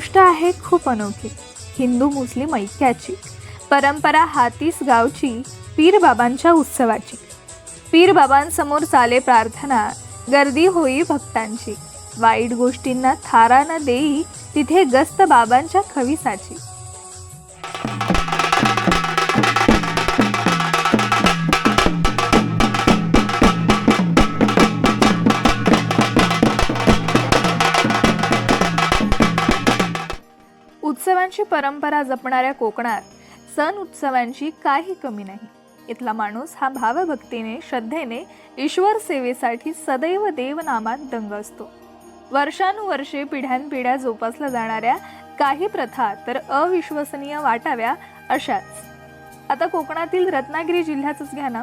गोष्ट आहे खूप अनोखी. हिंदू मुस्लिम ऐक्याची. परंपरा हातीस गावची पीरबाबांच्या उत्सवाची. पीरबाबांसमोर चाले प्रार्थना गर्दी होई भक्तांची. वाईट गोष्टींना थारा न देई तिथे गस्त बाबांच्या खविसाची. उत्सवांची परंपरा जपणाऱ्या कोकणात सण उत्सवांची काही कमी नाही. इथला माणूस हा भावभक्तीने श्रद्धेने ईश्वर सेवेसाठी सदैव देवनामात दंग असतो. वर्षानुवर्षे पिढ्यानपिढ्या जोपासल्या जाणाऱ्या काही प्रथा तर अविश्वसनीय वाटाव्या अशाच. आता कोकणातील रत्नागिरी जिल्ह्याचंच घ्या ना.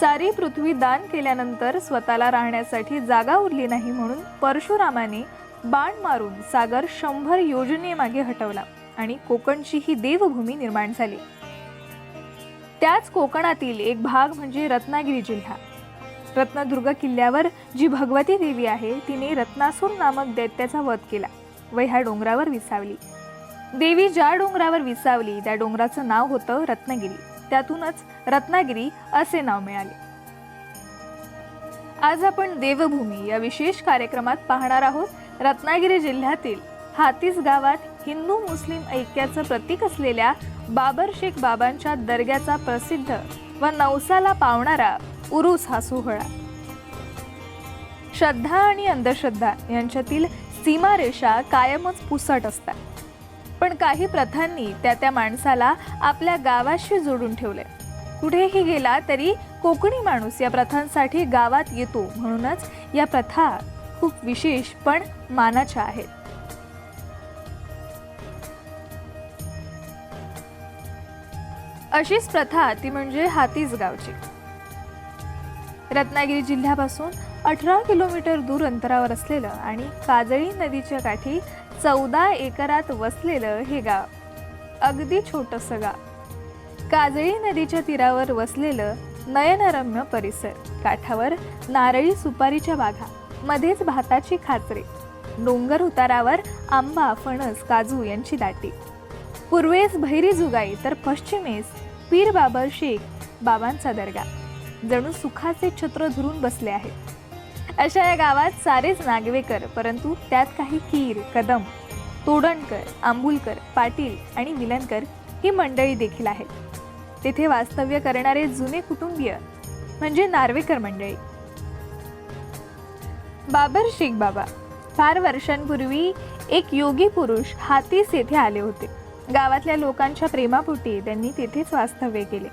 सारी पृथ्वी दान केल्यानंतर स्वतःला राहण्यासाठी जागा उरली नाही म्हणून परशुरामाने बाण मारून सागर शंभर योजनेमागे हटवला आणि कोकणची ही देवभूमी निर्माण झाली. त्याच कोकणातील एक भाग म्हणजे रत्नागिरी जिल्हा. रत्नदुर्ग किल्ल्यावर जी भगवती देवी आहे तिने रत्नासूर नामक दैत्याचा वध केला व ह्या डोंगरावर विसावली. देवी ज्या डोंगरावर विसावली त्या डोंगराचं नाव होतं रत्नागिरी. त्यातूनच रत्नागिरी असे नाव मिळाले. आज आपण देवभूमी या विशेष कार्यक्रमात पाहणार आहोत. रत्नागिरी जिल्ह्यातील हातीस गावात हिंदू मुस्लिम ऐक्याचं प्रतीक असलेल्या बाबर शेख बाबांच्या दर्ग्याचा प्रसिद्ध व नवसाला पावणारा उरूस हा सोहळा. श्रद्धा आणि अंधश्रद्धा यांच्यातील सीमारेषा कायमच पुसट असतात. पण काही प्रथांनी त्या त्या माणसाला आपल्या गावाशी जोडून ठेवले. कुठेही गेला तरी कोकणी माणूस या प्रथांसाठी गावात येतो म्हणूनच या प्रथा खूप विशेष पण मानाच्या आहेत. अशीच प्रथा ती म्हणजे हातीज गावची. रत्नागिरी जिल्ह्यापासून अठरा किलोमीटर दूर अंतरावर असलेलं आणि काजळी नदीच्या काठी चौदा एकरात वसलेलं हे गाव. अगदी छोटंसं गाव. काजळी नदीच्या तीरावर वसलेलं नयनरम्य परिसर. काठावर नारळी सुपारीच्या बागा. मध्येच भाताची खाचरे डोंगर उतारावर आंबा फणस काजू यांची दाटी. पूर्वेस भैरी जुगाई तर पश्चिमेस पीर बाबर शेख बाबांचा दर्गा. जणू सुखाचे छत्र धरून बसले आहेत अशा या गावात सारेच नागवेकर परंतु त्यात काही कीर कदम तोडणकर आंबुलकर पाटील आणि विलनकर ही मंडळी देखील आहेत. तेथे वास्तव्य करणारे जुने कुटुंबीय म्हणजे नार्वेकर मंडळी. बाबर शेख बाबा. फार वर्षांपूर्वी एक योगी पुरुष हातीस येथे आले होते. गावातल्या लोकांच्या प्रेमापोटी त्यांनी तेथेच वास्तव्य केले.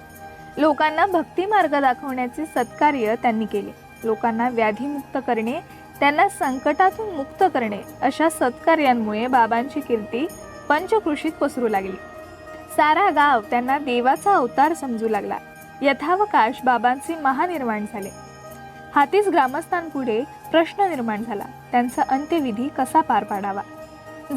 लोकांना भक्ती मार्ग दाखवण्याचे सत्कार्य त्यांनी केले. लोकांना व्याधीमुक्त करणे त्यांना संकटातून मुक्त करणे अशा सत्कार्यांमुळे बाबांची कीर्ती पंचकृषीत पसरू लागली. सारा गाव त्यांना देवाचा अवतार समजू लागला. यथावकाश बाबांचे महानिर्माण झाले. हातीस ग्रामस्थांपुढे प्रश्न निर्माण झाला. त्यांचा अंत्यविधी कसा पार पाडावा?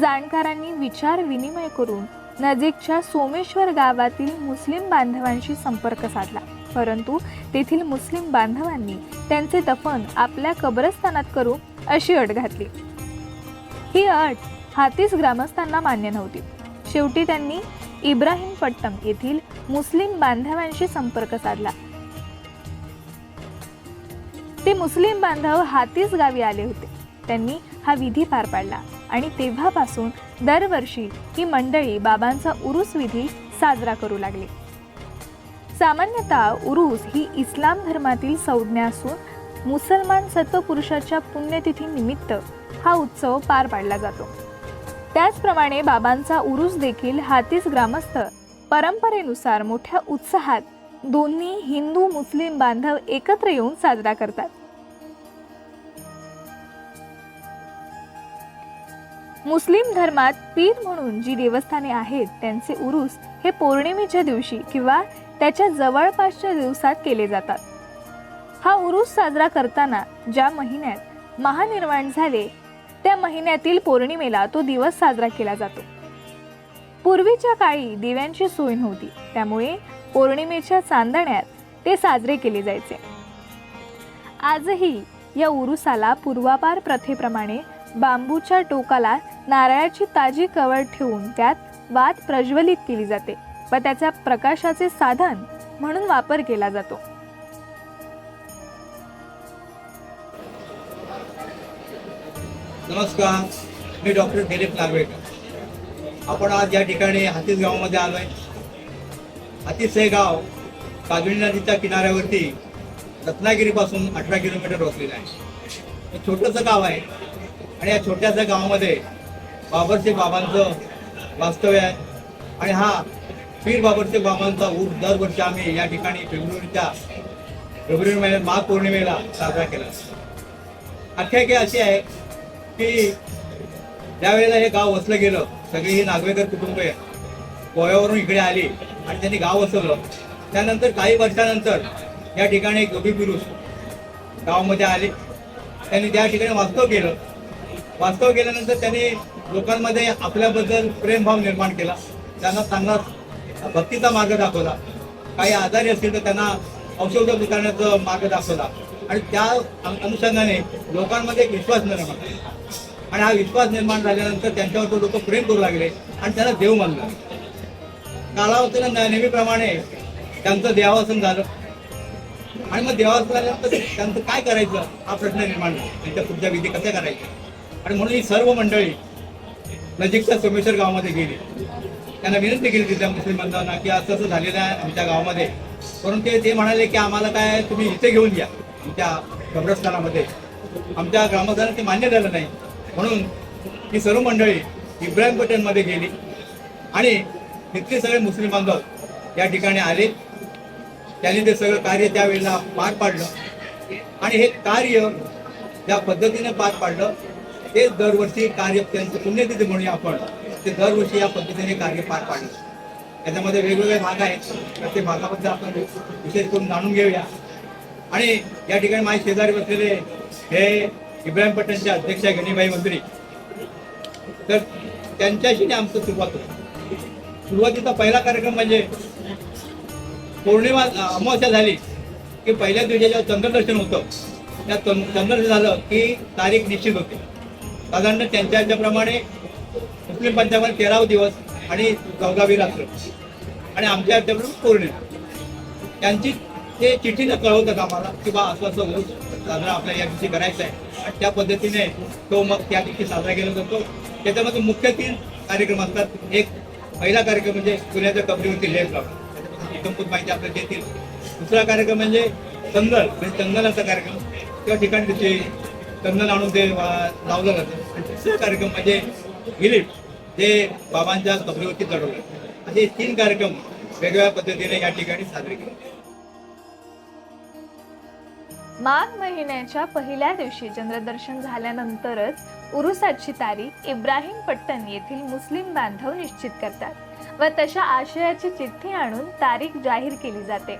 जाणकारांनी विचार विनिमय करून नजीकच्या सोमेश्वर गावातील मुस्लिम बांधवांशी संपर्क साधला. परंतु तेथील मुस्लिम बांधवांनी त्यांचे दफन आपल्या कब्रस्थानात करू अशी अट घातली. ही अट हातीस ग्रामस्थांना मान्य नव्हती. शेवटी त्यांनी इब्राहिम पट्टम येथील मुस्लिम बांधवांशी संपर्क साधला. ते मुस्लिम बांधव हातीस गावी आले होते. त्यांनी हा विधी पार पाडला आणि तेव्हापासून दरवर्षी ही मंडळी बाबांचा उरूस विधी साजरा करू लागली. सामान्यतः उरूस ही इस्लाम धर्मातील संज्ञा असून मुसलमान सत्वपुरुषाच्या पुण्यतिथीनिमित्त हा उत्सव पार पाडला जातो. त्याचप्रमाणे बाबांचा उरूस देखील हातीस ग्रामस्थ परंपरेनुसार मोठ्या उत्साहात दोन्ही हिंदू मुस्लिम बांधव एकत्र येऊन साजरा करतात. मुस्लिम धर्मात पीर म्हणून जी देवस्थाने आहेत त्यांचे उरुस हे पौर्णिमेच्या दिवशी किंवा त्याच्या जवळपासच्या दिवसात केले जातात. हा उरुस साजरा करताना ज्या महिन्यात महानिर्वाण झाले त्या महिन्यातील पौर्णिमेला तो दिवस साजरा केला जातो. पूर्वीच्या काळी दिव्यांची सोय नव्हती त्यामुळे पौर्णिमेच्या चांदण्यात ते साजरे केले जायचे. आजही या उरुसाला पूर्वापार प्रथेप्रमाणे बांबूच्या टोकाला नारळाची ताजी कवळ ठेवून त्यात वात प्रज्वलित केली जाते व त्याचा प्रकाशाचे साधन म्हणून वापर केला जातो. नमस्कार मी डॉक्टर दिलीप नागवेकर. आपण आज या ठिकाणी हातीस गावामध्ये आलो आहे अतिशय गाव काजळी नदीच्या किनाऱ्यावरती रत्नागिरीपासून अठरा किलोमीटर वसलेलं आहे. हे छोटंसं गाव आहे. आणि या छोट्याशा गावामध्ये बाबरशेख बाबांचं वास्तव्य आहे. आणि हा पीर बाबरशेख बाबांचा ऊर दरवर्षी आम्ही या ठिकाणी फेब्रुवारीच्या फेब्रुवारी महिन्यात माघ पौर्णिमेला साजरा केला. आख्यायिका अशी आहे की ज्यावेळेला हे गाव वसलं गेलं सगळी ही नागवेकर कुटुंबीय गोव्यावरून इकडे आली. आणि त्यांनी गाव वसवलं. त्यानंतर काही वर्षानंतर या ठिकाणी एक योगी पुरुष गावामध्ये आले. त्यांनी त्या ठिकाणी वास्तव केलं. वास्तव केल्यानंतर त्यांनी लोकांमध्ये आपल्याबद्दल प्रेमभाव निर्माण केला. त्यांना चांगला भक्तीचा मार्ग दाखवला. काही आजारी असतील तर त्यांना औषध करण्याचा मार्ग दाखवला. आणि त्या अनुषंगाने लोकांमध्ये एक विश्वास निर्माण आणि हा विश्वास निर्माण झाल्यानंतर त्यांच्यावर लोक प्रेम करू लागले आणि त्यांना देव मानला. कालावधीला नेहमीप्रमाणे त्यांचं देवासन झालं. आणि मग देवासन झाल्यानंतर त्यांचं काय करायचं? हा प्रश्न निर्माण झाला. त्यांच्या पुढच्या विधी कशा करायच्या? आणि म्हणून ही सर्व मंडळी नजीकच्या सोमेश्वर गावामध्ये गेली. त्यांना विनंती केली तिथल्या मुस्लिम बांधवांना की असं असं झालेलं आहे आमच्या गावामध्ये. परंतु ते- ते म्हणाले की आम्हाला काय तुम्ही इथे घेऊन या. आमच्या कब्रस्थानामध्ये. आमच्या ग्रामस्थांना ते मान्य झालं नाही. म्हणून ही सर्व मंडळी इब्राहिम पटेलमध्ये गेली. आणि इतके सगळे मुस्लिम बांधव या ठिकाणी आले. त्यांनी ते सगळं कार्य त्यावेळेला पार पाडलं. आणि हे कार्य ज्या पद्धतीने पार पाडलं ते दरवर्षी कार्य त्यांचं पुण्यतिथी म्हणूया आपण ते दरवर्षी या पद्धतीने कार्य पार पाडलं. त्याच्यामध्ये वेगवेगळे भाग आहेत. प्रत्येक भागाबद्दल आपण विशेष करून जाणून घेऊया. आणि या ठिकाणी माझे शेजारी बसलेले हे इब्राहिम पटेलचे अध्यक्ष आहे गणीबाई मंत्री. तर त्यांच्याशी आमचं सुरुवात होती. सुरुवातीचा पहिला कार्यक्रम म्हणजे पौर्णिमा अमावस्या झाली की पहिल्या दिवशी जेव्हा चंद्रदर्शन होतं त्या चंद्रदर्शन झालं की तारीख निश्चित होते. साधारण त्यांच्या याच्याप्रमाणे मुस्लिम पंचामध्ये तेरावा दिवस आणि चौदावी रात्र आणि आमच्या याच्याप्रमाणे पौर्णिमा. त्यांची ते चिठ्ठीनं कळवतात आम्हाला की बा असं असं होऊन साजरा आपल्या या दिवशी करायचा आहे. आणि त्या पद्धतीने तो मग त्या दिवशी साजरा केला जातो. त्याच्यामध्ये मुख्य तीन कार्यक्रम असतात. एक पहिला कार्यक्रम म्हणजे पुण्याच्या कबरीवरती लेप लावणं त्याच्याबद्दल माहिती आपल्याला देतील. दुसरा कार्यक्रम म्हणजे चंदन म्हणजे चंदनाचा कार्यक्रम. त्या ठिकाणी तिथे चंदन आणून ते वा- लावलं जातं. आणि तिसरा कार्यक्रम म्हणजे गिलीट जे बाबांच्या कबरीवरती चढवलं असे तीन कार्यक्रम वेगवेगळ्या पद्धतीने या ठिकाणी साजरे केले माघ महिन्याच्या पहिल्या दिवशी चंद्रदर्शन झाल्यानंतरच उरुसाची तारीख इब्राहिम पट्टण येथील मुस्लिम बांधव निश्चित करतात व तशा आशयाची चिठ्ठी आणून तारीख जाहीर केली जाते.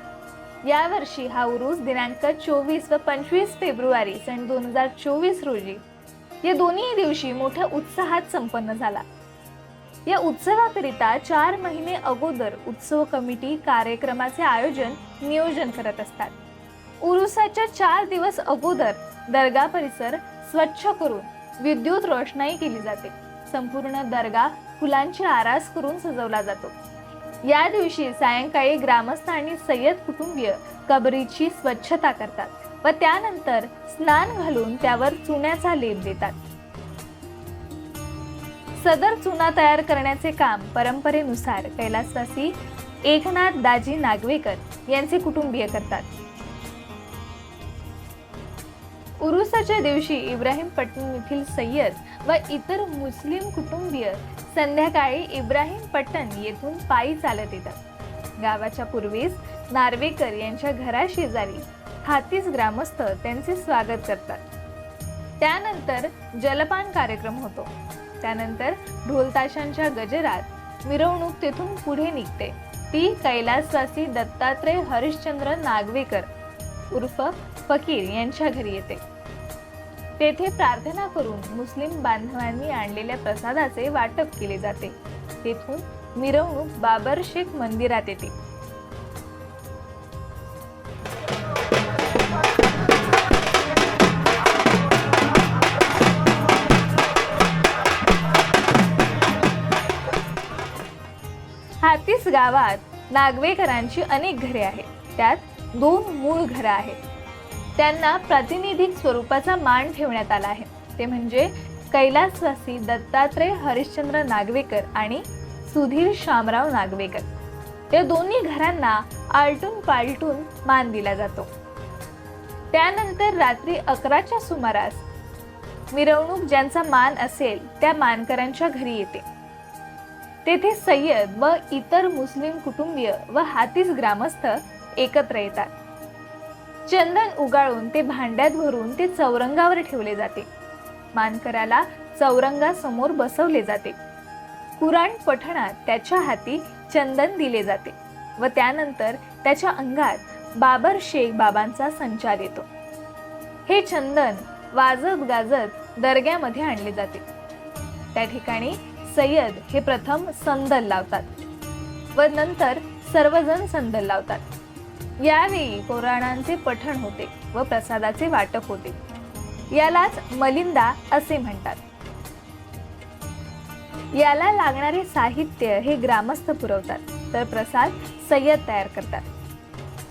यावर्षी हा उरूस दिनांक चोवीस व पंचवीस फेब्रुवारी सन दोन हजार चोवीस रोजी या दोन्ही दिवशी मोठ्या उत्साहात संपन्न झाला. या उत्सवाकरिता चार महिने अगोदर उत्सव कमिटी कार्यक्रमाचे आयोजन नियोजन करत असतात. उरुसाच्या चार दिवस अगोदर दर्गा परिसर स्वच्छ करून विद्युत रोषणाई केली जाते. संपूर्ण दर्गा फुलांची आरास करून सजवला जातो. या दिवशी सायंकाळी ग्रामस्थ आणि सय्यद कुटुंबीय कबरीची स्वच्छता करतात व त्यानंतर स्नान घालून त्यावर चुन्याचा लेप देतात. सदर चुना तयार करण्याचे काम परंपरेनुसार कैलासवासी एकनाथ दाजी नागवेकर यांचे कुटुंबीय करतात. उरुसाच्या दिवशी इब्राहिम पट्टण येथील सय्यद व इतर मुस्लिम कुटुंबीय संध्याकाळी इब्राहिम पट्टण येथून पायी चालत येतात. गावाच्या पूर्वेस नार्वेकर यांच्या घराशेजारी हातीस ग्रामस्थ त्यांचे स्वागत करतात. त्यानंतर जलपान कार्यक्रम होतो. त्यानंतर ढोलताशांच्या गजरात मिरवणूक तेथून पुढे निघते. ती कैलासवासी दत्तात्रय हरिश्चंद्र नागवेकर उर्फ फकीर यांच्या घरी येते. तेथे प्रार्थना करून मुस्लिम बांधवांनी आणलेल्या प्रसादाचे वाटप केले जाते. तेथून मिरवणूक बाबर शेख मंदिरात येते. हातीस गावात नागवेकरांची अनेक घरे आहेत. त्यात दोन मूळ घरं आहेत. त्यांना प्रातिनिधिक स्वरूपाचा मान ठेवण्यात आला आहे. ते म्हणजे कैलासवासी दत्तात्रय हरिश्चंद्र नागवेकर आणि सुधीर शामराव नागवेकर. या दोन्ही घरांना आलटून पालटून मान दिला जातो. त्यानंतर रात्री अकराच्या सुमारास मिरवणूक ज्यांचा मान असेल त्या मानकरांच्या घरी येते. तेथे सय्यद व इतर मुस्लिम कुटुंबीय व हातीस ग्रामस्थ एकत्र येतात. चंदन उगाळून ते भांड्यात भरून ते चौरंगावर ठेवले जाते. मानकराला चौरंगासमोर बसवले जाते. कुराण पठणात त्याच्या हाती चंदन दिले जाते व त्यानंतर त्याच्या अंगात बाबर शेख बाबांचा संचार येतो. हे चंदन वाजत गाजत दर्ग्यामध्ये आणले जाते. त्या ठिकाणी सय्यद हे प्रथम संदल लावतात व नंतर सर्वजण संदल लावतात. यावेळी पुराणांचे पठण होते व प्रसादाचे वाटप होते. यालाच मलिंदा असे म्हणतात. याला लागणारे साहित्य हे ग्रामस्थ पुरवतात तर प्रसाद सय्यद तयार करतात.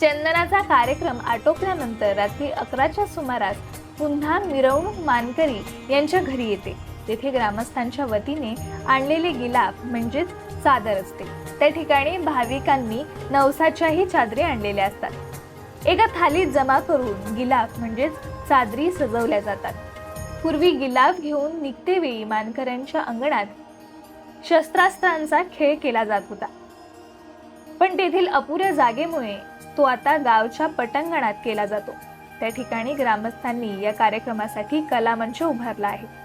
चंदनाचा कार्यक्रम आटोपल्यानंतर रात्री अकराच्या सुमारास पुन्हा मिरवणूक मानकरी यांच्या घरी येते. तेथे ग्रामस्थांच्या वतीने आणलेले गिलाफ म्हणजेच चादर असते. त्या ठिकाणी भाविकांनी नवसाच्याही चादरी आणलेल्या असतात. एका थालीत जमा करून गिलाफ म्हणजेच चादरी सजवल्या जातात. पूर्वी गिलाफ घेऊन निघतेवेळी मानकऱ्यांच्या अंगणात शस्त्रास्त्रांचा खेळ केला जात होता. पण तेथील अपुऱ्या जागेमुळे तो आता गावच्या पटांगणात केला जातो. त्या ठिकाणी ग्रामस्थांनी या कार्यक्रमासाठी कलामंच उभारला आहे.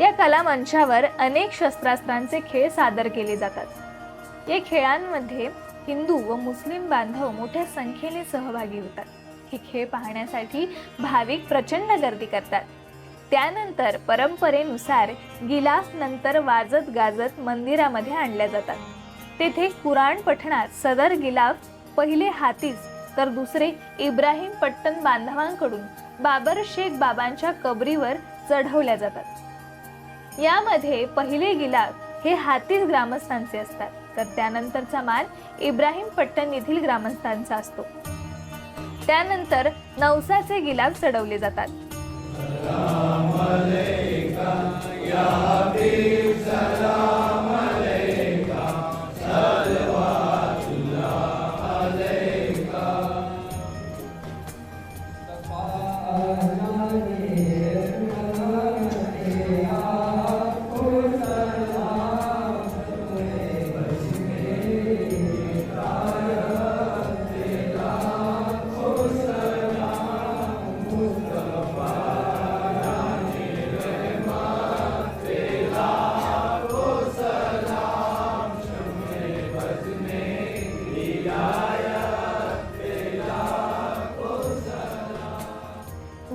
या कलामंचावर अनेक शस्त्रास्त्रांचे खेळ सादर केले जातात. या खेळांमध्ये हिंदू व मुस्लिम बांधव मोठ्या संख्येने सहभागी होतात. हे खेळ पाहण्यासाठी भाविक प्रचंड गर्दी करतात. त्यानंतर परंपरेनुसार गिलाफ नंतर वाजत गाजत मंदिरामध्ये आणल्या जातात. तेथे कुराण पठणात सदर गिलाफ पहिले हातीस तर दुसरे इब्राहिम पट्टण बांधवांकडून बाबर शेख बाबांच्या कबरीवर चढवल्या जातात. यामध्ये पहिले गिलाफ हे हातीस ग्रामस्थांचे असतात. तर त्यानंतरचा मान इब्राहिम पट्टण येथील ग्रामस्थांचा असतो. त्यानंतर नवसाचे गिलाफ चढवले जातात.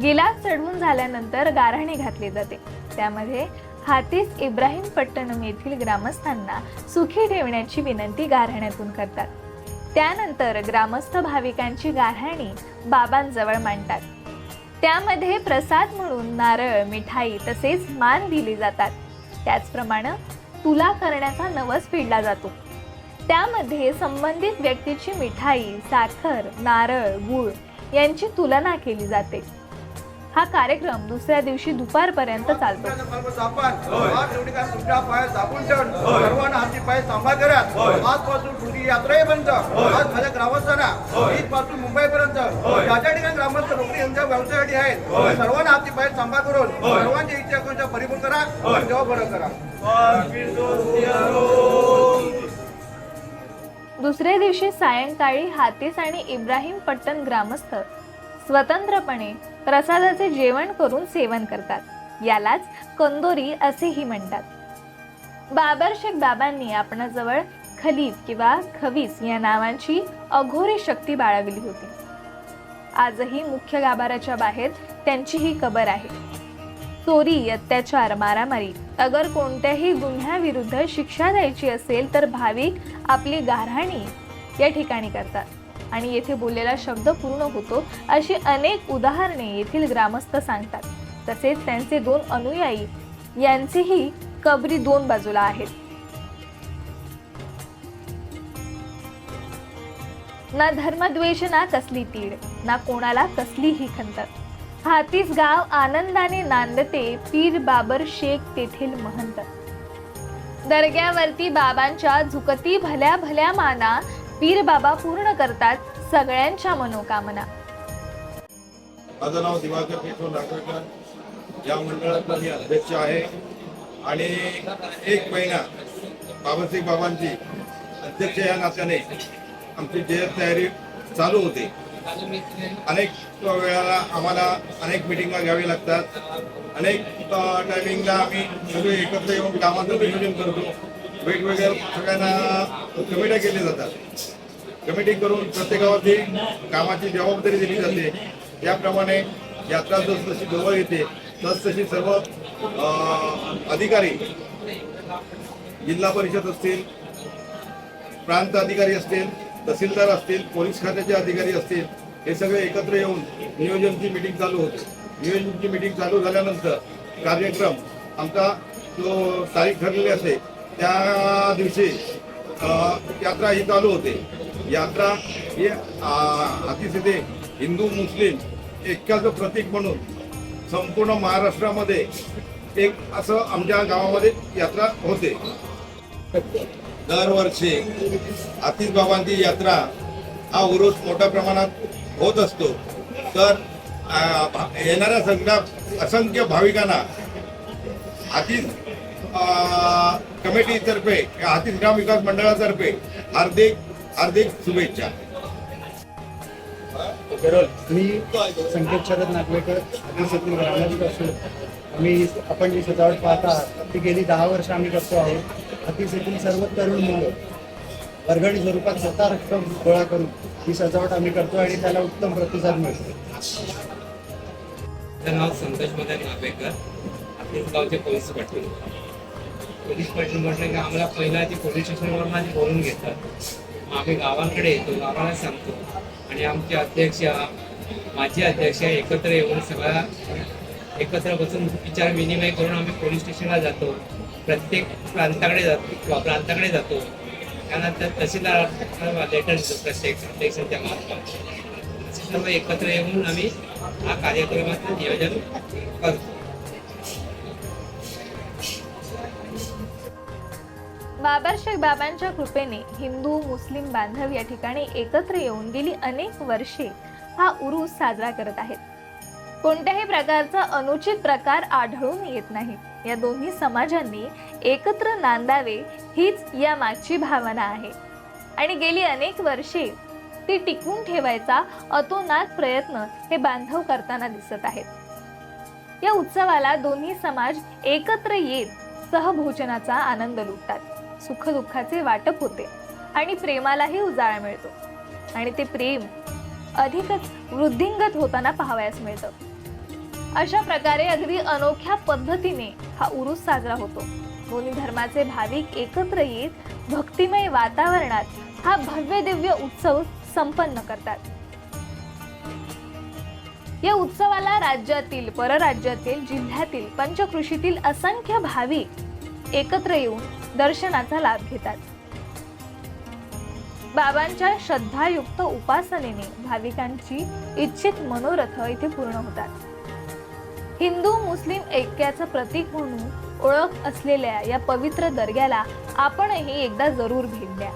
गिलास चढवून झाल्यानंतर गाऱ्हाणे घातले जाते. त्यामध्ये हातीस इब्राहिम पट्टणम येथील ग्रामस्थांना सुखी ठेवण्याची विनंती गारहाण्यातून करतात. त्यानंतर ग्रामस्थ भाविकांची गारहाणी बाबांजवळ मांडतात. त्यामध्ये प्रसाद म्हणून नारळ मिठाई तसेच मान दिले जातात. त्याचप्रमाणे तुला करण्याचा नवस फेडला जातो. त्यामध्ये संबंधित व्यक्तीची मिठाई साखर नारळ गुळ यांची तुलना केली जाते. हा कार्यक्रम दुसऱ्या दिवशी दुपारपर्यंत चालतो. मुंबईपर्यंत ज्या ज्या ठिकाणी ग्रामस्थ नोकरी यांच्या व्यवसायासाठी आहेत सर्वांना हाती पाय सांभाळ करून सर्वांची इच्छा परिपूर्ण करा आणि तेव्हा बरं करा. दुसऱ्या दिवशी सायंकाळी हातीस आणि इब्राहिम पट्टण ग्रामस्थ स्वतंत्रपणे प्रसादाचे जेवण करून सेवन करतात. यालाच कंदोरी असेही म्हणतात. बाबर शेख बाबांनी आपणाजवळ खलीफ किंवा खवीस या नावांची अघोरी शक्ती बाळगली होती. आजही मुख्य गाभाऱ्याच्या बाहेर त्यांची ही कबर आहे. चोरी अत्याचार मारामारी अगर कोणत्याही गुन्ह्याविरुद्ध शिक्षा द्यायची असेल तर भाविक आपली गारहाणी या ठिकाणी करतात. आणि येथे बोललेला शब्द पूर्ण होतो. अशी अनेक उदाहरणे येथील ग्रामस्थ सांगतात. तसेच त्यांचे दोन अनुयायी यांचीही कबरी दोन बाजूला आहेत. ना धर्मद्वेष ना कसली तीड ना कोणाला कसलीही खंत. हातीस गाव आनंदाने नांदते पीर बाबर शेख तेथील महंत. दर्ग्यावरती बाबांच्या झुकती भल्या भल्या माना पीर बाबा पूर्ण करतात सगळ्यांच्या मनोकामना. माझं नाव दिवाकर पिठो नागरकर या मंडळाचा मी अध्यक्ष आहे. आणि एक महिना बाबासाहेब बाबांची अध्यक्ष या नात्याने आमची जयंत तयारी चालू होते. अनेक वेळाला आम्हाला अनेक मिटिंगा घ्यावी लागतात. अनेक टायमिंगला आम्ही सगळे एकत्र येऊन कामाचं नियोजन करतो. वेगवेगळ्या सगळ्यांना कमिट्या केल्या जातात. कमिटी करून प्रत्येकावरती कामाची जबाबदारी दिली जाते. त्याप्रमाणे यात्रा जस जशी जवळ येते तस तशी सर्व अधिकारी जिल्हा परिषद असतील प्रांत अधिकारी असतील तहसीलदार असतील पोलीस खात्याचे अधिकारी असतील हे सगळे एकत्र येऊन नियोजनची मिटिंग चालू होते. नियोजनची मिटिंग चालू झाल्यानंतर कार्यक्रम आमचा जो तारीख ठरलेली असते त्या दिवशी यात्रा ही चालू होते. यात्रा ही अतिशय हिंदू मुस्लिम ऐक्याचं प्रतीक म्हणून संपूर्ण महाराष्ट्रामध्ये एक असं आमच्या गावामध्ये यात्रा होते. दरवर्षी आतिश बाबांची यात्रा हा उरुस मोठ्या प्रमाणात होत असतो. तर येणाऱ्या सगळ्या असंख्य भाविकांना आतिश कमिटीतर्फे आतिश ग्राम विकास मंडळातर्फे हार्दिक हार्दिक शुभेच्छा. मी संकेत शरद नागवेकर ग्रामस्थ असून आम्ही आपण जी सजावट पाहत आहात ती गेली दहा वर्ष आम्ही करतो आहोत अतिशयतील सर्व तरुण मुलं वर्गणी स्वरूपात स्वतः रक्कम गोळा करून ही सजावट आम्ही करतो आणि त्याला उत्तम प्रतिसाद मिळतो. माझं नाव संतोष मदन नागवेकर. आपलीच गावचे पोलीस पाटील पोलीस पाटील म्हटलं की आम्हाला पहिला ती पोलीस स्टेशनवर माझी बोलून घेतात. मग आम्ही गावांकडे येतो गावाला सांगतो. आणि आमचे अध्यक्ष माझे अध्यक्ष एकत्र येऊन सगळा एकत्र बसून विचार विनिमय करून आम्ही पोलीस स्टेशनला जातो. प्रत्येक प्रांताकडे जातो किंवा प्रांताकडे जातो. त्यानंतर तहसीलदार लेटर देतो प्रत्येक अध्यक्षांच्या मार्फत. सर्व एकत्र येऊन आम्ही हा कार्यक्रमाचं नियोजन करतो. बाबरशेख बाबांच्या कृपेने हिंदू मुस्लिम बांधव या ठिकाणी एकत्र येऊन गेली अनेक वर्षे हा उरूस साजरा करत आहेत. कोणत्याही प्रकारचा अनुचित प्रकार आढळून येत नाही. या दोन्ही समाजांनी एकत्र नांदावे हीच या मागची भावना आहे. आणि गेली अनेक वर्षे ती टिकवून ठेवायचा अतोनात प्रयत्न हे बांधव करताना दिसत आहेत. या उत्सवाला दोन्ही समाज एकत्र येत सहभोजनाचा आनंद लुटतात. सुखदुःखाचे वाटप होते आणि प्रेमालाही उजाळा मिळतो. आणि ते प्रेम अधिकच वृद्धिंगत होताना पाहावयास मिळतं. अशा प्रकारे अगदी अनोख्या पद्धतीने हा उरुस साजरा होतो. दोन्ही धर्माचे भाविक एकत्र येत भक्तिमय वातावरणात हा भव्य दिव्य उत्सव संपन्न करतात. या उत्सवाला राज्यातील परराज्यातील जिल्ह्यातील पंचकृषीतील असंख्य भाविक एकत्र येऊन दर्शनाचा लाभ घेतात. बाबांच्या श्रद्धायुक्त उपासनेने भाविकांची इच्छित मनोरथ इथे पूर्ण होतात. हिंदू मुस्लिम ऐक्याचं प्रतीक म्हणून ओळख असलेल्या या पवित्र दर्ग्याला आपणही एकदा जरूर भेट द्या.